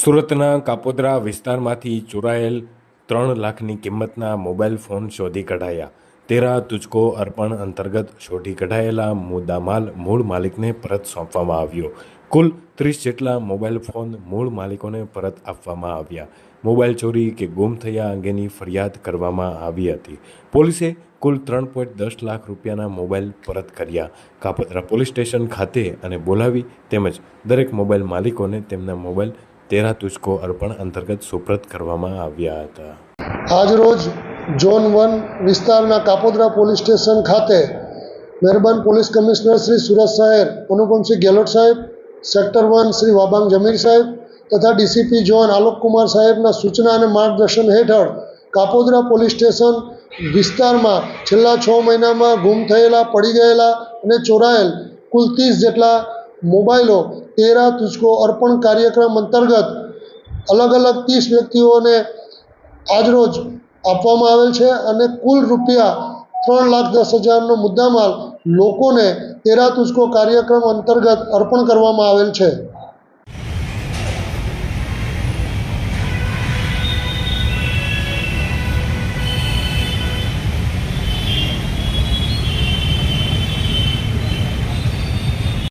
સુરતના કાપોદરા વિસ્તારમાંથી ચોરાયેલ ત્રણ લાખની કિંમતના મોબાઈલ ફોન શોધી કઢાયા. તેરા તુચકો અર્પણ અંતર્ગત શોધી કઢાયેલા મુદ્દામાલ મૂળ માલિકને પરત સોંપવામાં આવ્યો. કુલ ત્રીસ જેટલા મોબાઈલ ફોન મૂળ માલિકોને પરત આપવામાં આવ્યા. મોબાઈલ ચોરી કે ગુમ થયા અંગેની ફરિયાદ કરવામાં આવી હતી. પોલીસે કુલ ત્રણ પોઈન્ટ દસ લાખ રૂપિયાના મોબાઈલ પરત કર્યા. કાપોદ્રા પોલીસ સ્ટેશન ખાતે અને બોલાવી તેમજ દરેક મોબાઈલ માલિકોને તેમના મોબાઈલ તેરા તુજકો અર્પણ અંતર્ગત સુપ્રત કરવામાં આવ્યા હતા. આજરોજ ઝોન વન વિસ્તારના કાપોદરા પોલીસ સ્ટેશન ખાતે મહેરબાન પોલીસ કમિશનર શ્રી સુરત શહેર અનુપમસિંહ ગેહલોત સાહેબ, સેક્ટર વન શ્રી વાબાંગ જમીર સાહેબ તથા ડીસીપી ઝોન આલોકકુમાર સાહેબના સૂચના અને માર્ગદર્શન હેઠળ કાપોદરા પોલીસ સ્ટેશન વિસ્તારમાં છેલ્લા છ મહિનામાં ગુમ થયેલા, પડી ગયેલા અને ચોરાયેલ કુલ ત્રીસ જેટલા મોબાઈલો તેરા તુજકો અર્પણ કાર્યક્રમ અંતર્ગત અલગ અલગ ત્રીસ વ્યક્તિઓને આજરોજ આપવામાં આવેલ છે અને કુલ રૂપિયા ત્રણ લાખ દસ હજારનો મુદ્દામાલ લોકોને તેરા તુજકો કાર્યક્રમ અંતર્ગત અર્પણ કરવામાં આવેલ છે.